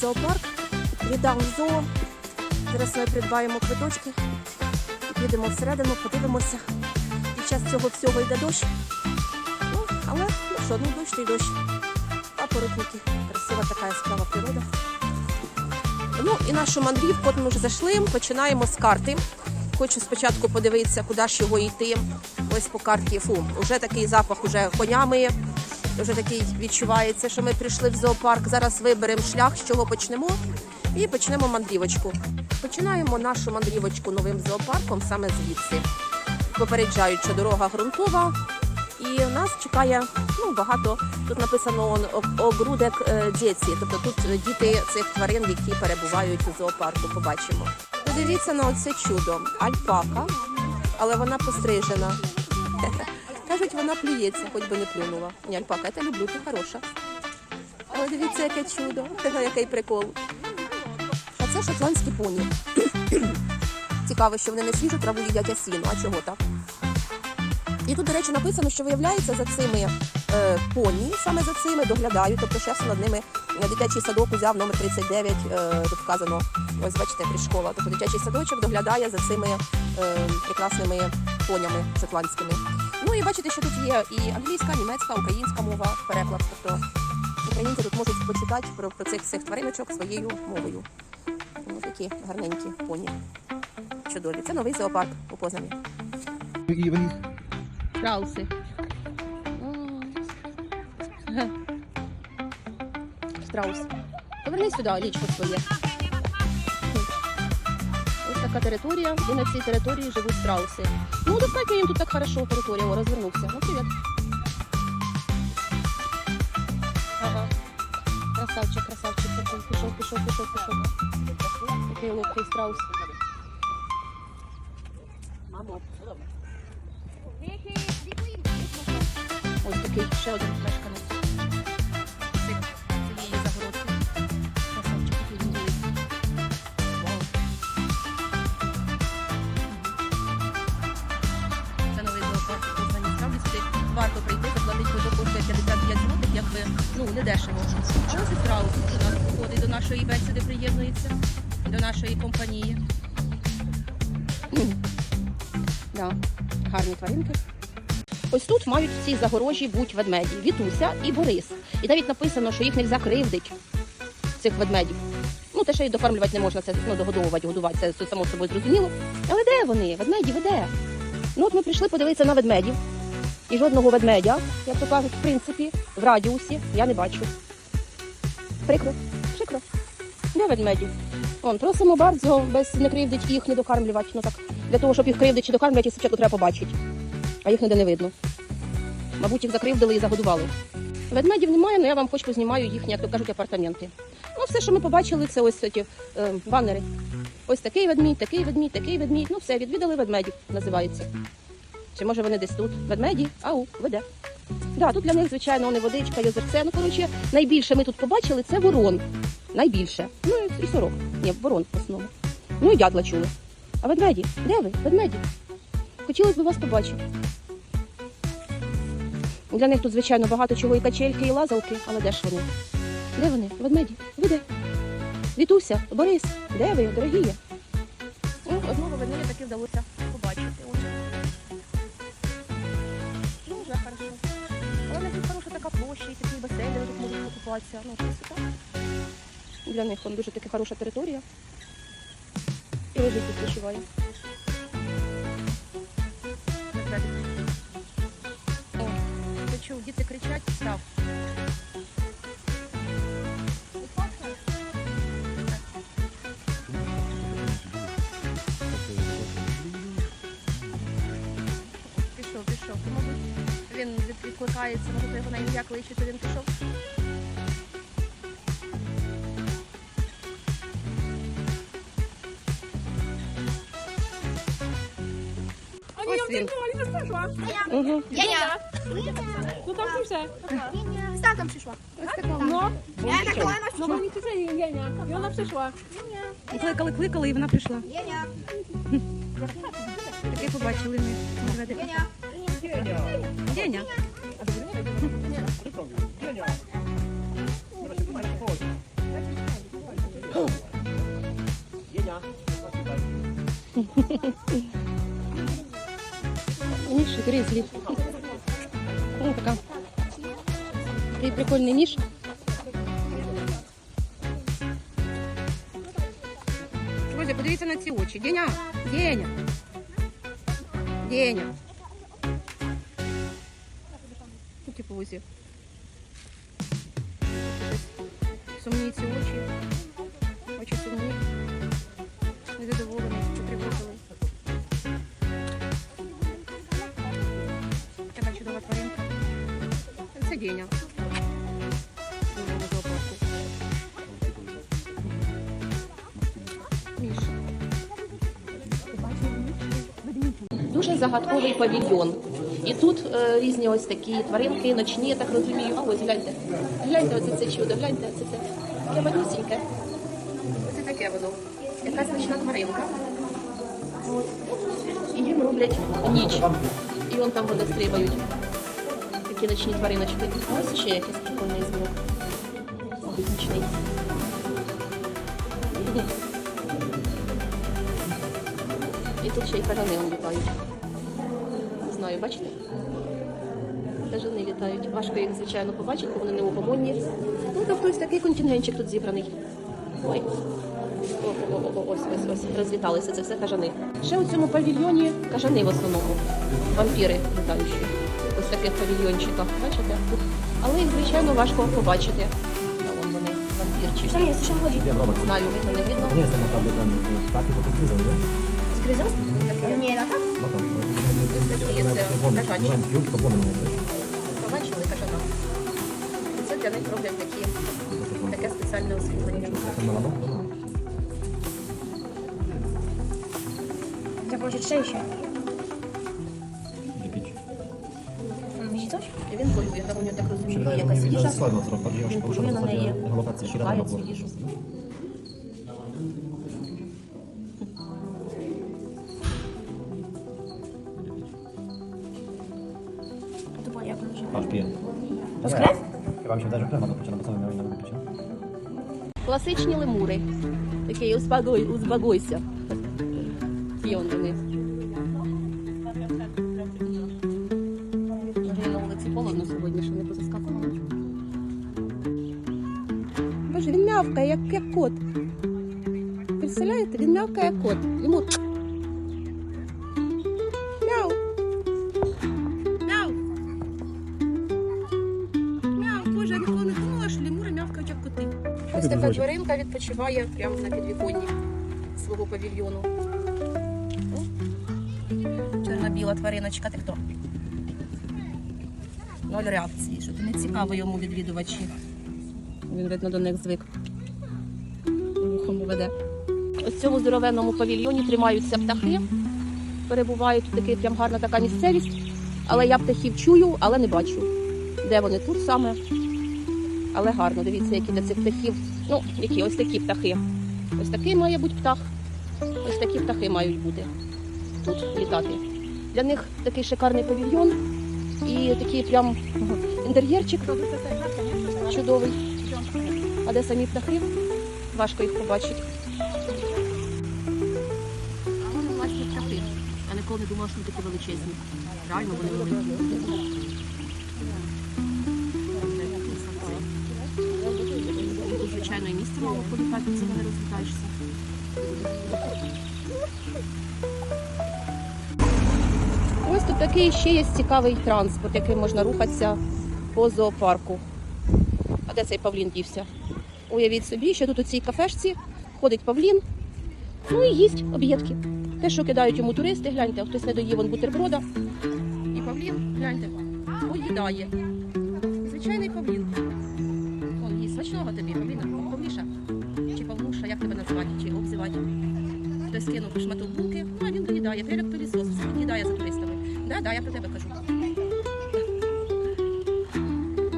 зоопарк, віддав зоо. Зараз ми придбаємо квиточки, підемо всередину, подивимося. Під час цього всього йде дощ. Ну, але ну що, ну дощ то й дощ. Папоротники, красива така яскрава природа. Ну і нашу мандрівку, от ми вже зайшли, починаємо з карти. Хочу спочатку подивитися, куди ж його йти. Ось по карті. Фу, вже такий запах уже конями. Вже такий відчувається, що ми прийшли в зоопарк. Зараз виберемо шлях, з чого почнемо. І почнемо мандрівочку. Починаємо нашу мандрівочку новим зоопарком саме звідси. Попереджають, що дорога ґрунтова. І нас чекає ну, багато. Тут написано он, о- огрудек е. Тобто тут діти цих тварин, які перебувають у зоопарку, побачимо. Подивіться на оце чудо. Альпака, але вона пострижена. Кажуть, вона плюється, хоч би не плюнула. Ні, альпака, я люблю, ти хороша. Але дивіться, яке чудо, який прикол. А це шотландські поні. Цікаво, що вони не свіжу траву їдять, а сіну. А чого так? І тут, до речі, написано, що виявляється за цими е, поні, саме за цими доглядають. Тобто шеф над ними дитячий садок узяв номер 39, е, тут вказано, ось бачите, школа. Тобто дитячий садочок доглядає за цими е, прекрасними понями шотландськими. Ну і бачите, що тут є і англійська, німецька, українська мова, переклад. Тобто українці тут можуть почитати про, про цих всіх твариночок своєю мовою. Ось такі гарненькі поні. Чудові. Це новий зоопарк у Познані. Страуси. Страус. Поверни сюди лічко своє. Така територія, і на цій території живуть страуси. Ну, достатньо їм тут так хорошо територія. О, розвернувся. Ну, привіт. Ага. Красавчик, красавчик. такий. Пішов, пішов, пішов, пішов. Такий ловкий страус. Ось такий ще один мешканець. Дешево. А ось і страус у нас входить до нашої бесіди, приєднується до нашої компанії. Да, гарні тваринки. Ось тут мають в загорожі бути ведмеді Вітуся і Борис. І навіть написано, що їх не можна кривдити, цих ведмедів. Ну, те, що їх докормлювати не можна, це ну, догодовувати, годувати, це само собою зрозуміло. Але де вони? Ведмеді, де? Ну, от ми прийшли подивитися на ведмедів. І жодного ведмедя, як то кажуть, в принципі, в радіусі я не бачу. Прикро, прикро. Де ведмеді? Вон, просимо bardzo без не кривдить їх, не докармлювати. Ну так, для того, щоб їх кривдити чи докармлювати, спочатку треба побачити. А їх ніде не видно. Мабуть, їх закривдили і загодували. Ведмедів немає, але я вам хоч познімаю їхні, як то кажуть, апартаменти. Ну, все, що ми побачили, це ось ці е, банери. Ось такий ведмідь, такий ведмідь, такий ведмідь. Ну, все, відвідали ведмедів, називається. Чи може вони десь тут? Ведмеді? Ау, веде. Да, тут для них, звичайно, вони водичка, озерце. Ну, коротше, найбільше ми тут побачили це ворон. Найбільше. Ну і- сорок. Ні, ворон в основному. Ну і дятла чули. А ведмеді? Де ви? Ведмеді? Хотілося б вас побачити. Для них тут, звичайно, багато чого і качельки, і лазалки, але де ж вони? Де вони? Ведмеді? Ви де? Вітуся, Борис, де ви, дорогі? Ну, одного ведмедя таки вдалося така площа, і такий басейн, де тут можуть покупатися. Ну. Для них там дуже така хороша територія. І лежить тут. О, ти чув, діти кричать, став. Відкликається, може, його на ім'я кличе, то він пішов. Ось він. Угу. Яня. No tam pisze. Z tatą przyszła. No, Ja tak ona no bo mi pisze Jenia. I ona. Кликали, кликали, і вона прийшла. Jenia. Таке побачили ми. Jenia. Деня. Ниши грызли. Ну, пока. Ты прикольный ниш. Боже, подивіться на ці очи. Деня, Деня. Деня. Типу ось. Сумні ці очі. Очі сумні. Незадоволені, що прибутили. Така чудова тваринка. Це Деня. Дуже загадковий павільйон. І тут е, різні ось такі тваринки, ночні, я так розумію. А ось гляньте. Гляньте, оце це чудо, гляньте, це це. Таке малюсіньке. Оце таке воно. Якась ночна тваринка. І їм роблять ніч. І вон там вони стрибають. Такі ночні твариночки. Ось ще якийсь прикольний звук. Нічний. І тут ще й кажани вон літають. Не бачите? Кажани літають. Важко їх, звичайно, побачити, бо вони не угомонні. Ну, тобто ось такий контингентчик тут зібраний. Ой. О, о, о, о, ось, ось, ось, розвіталися, це все кажани. Ще у цьому павільйоні кажани в основному. Вампіри літаючі. Ось таких павільйончиках, бачите? Але їх, звичайно, важко побачити. Вон вони, вампірчики. Що є, що chodzi? Знаю, видно, не видно. Lata? No to, Ось такі є wiesz? Побачили кажана. Це для них роблять такі, таке спеціальне освітлення. Pić. Widzi coś? І він полює, у nього tak розумію, Wydaje є mi się, якась їжа. Він на неї, шукає цю їжу. Chyba mi się wydaje, że ma do no bo co miałem picia. Класичні лемури. Такий успокой, успокойся. Ті он вони. На вулиці холодно сьогодні, що не позаскакували. Боже, він мявкає, як, як кот. Представляєте, він мявкає як кот. Йому. Ось така тваринка відпочиває прямо на підвіконні свого павільйону. Чорно-біла твариночка, ти хто? Ноль реакції, що не цікаво йому відвідувачі. Він, видно, до них звик. Вухом веде. Ось цьому здоровенному павільйоні тримаються птахи, перебувають такий прям гарна така місцевість. Але я птахів чую, але не бачу. Де вони тут саме? Але гарно, дивіться, які для цих птахів. Ну, які ось такі птахи. Ось такий має бути птах. Ось такі птахи мають бути тут літати. Для них такий шикарний павільйон і такий прям інтер'єрчик чудовий. А де самі птахи? Важко їх побачити. А вони власні птахи. Я ніколи не думала, що вони такі величезні. Реально вони великі. Звичайно, і місце мало політати, це не розлітаєшся. Тут такий ще є цікавий транспорт, яким можна рухатися по зоопарку. А де цей павлін дівся? Уявіть собі, що тут у цій кафешці ходить павлін, ну і їсть об'єдки. Те, що кидають йому туристи, гляньте, хтось не доїв он бутерброда. І павлін, гляньте, поїдає. Звичайний павлін. Он їсть смачного тобі, павліна, павліша. Чи павлуша, як тебе назвати, чи обзивати. Хтось кинув шматок булки, ну а він доїдає, як пилісос, все від'їдає за туристами. Да, да, я про тебе кажу.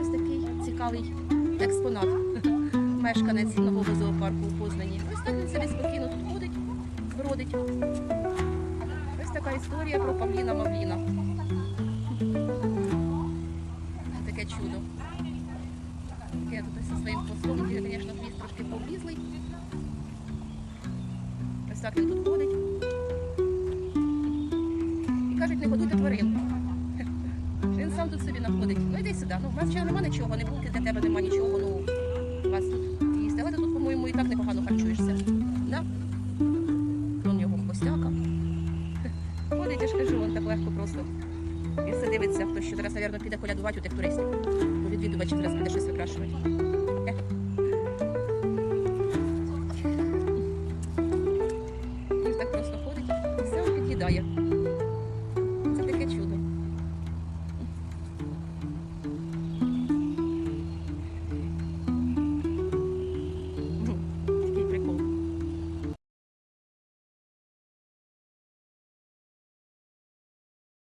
Ось такий цікавий експонат. Мешканець нового зоопарку у Познані. Ось так він собі спокійно тут ходить, бродить. Ось така історія про Павліна Мавліна. Таке чудо я тут зі своїм послугом, я, звісно, хвіст трошки повлізлий. Ось так він тут ходить. І кажуть, не годуйте тварин. Він сам тут собі находить. Ну йди сюди. Ну, У вас ще нема нічого, не булки для тебе нема нічого. Ну, у вас тут їсти. Але ти тут, по-моєму, і так непогано харчуєшся. Да? Вон його хвостяка. Ходить, я ж кажу, він так легко просто. І все дивиться, хто що зараз, мабуть, піде колядувати у тих туристів обіду вечір раз буде щось викрашувати. Він так просто ходить і все відкидає.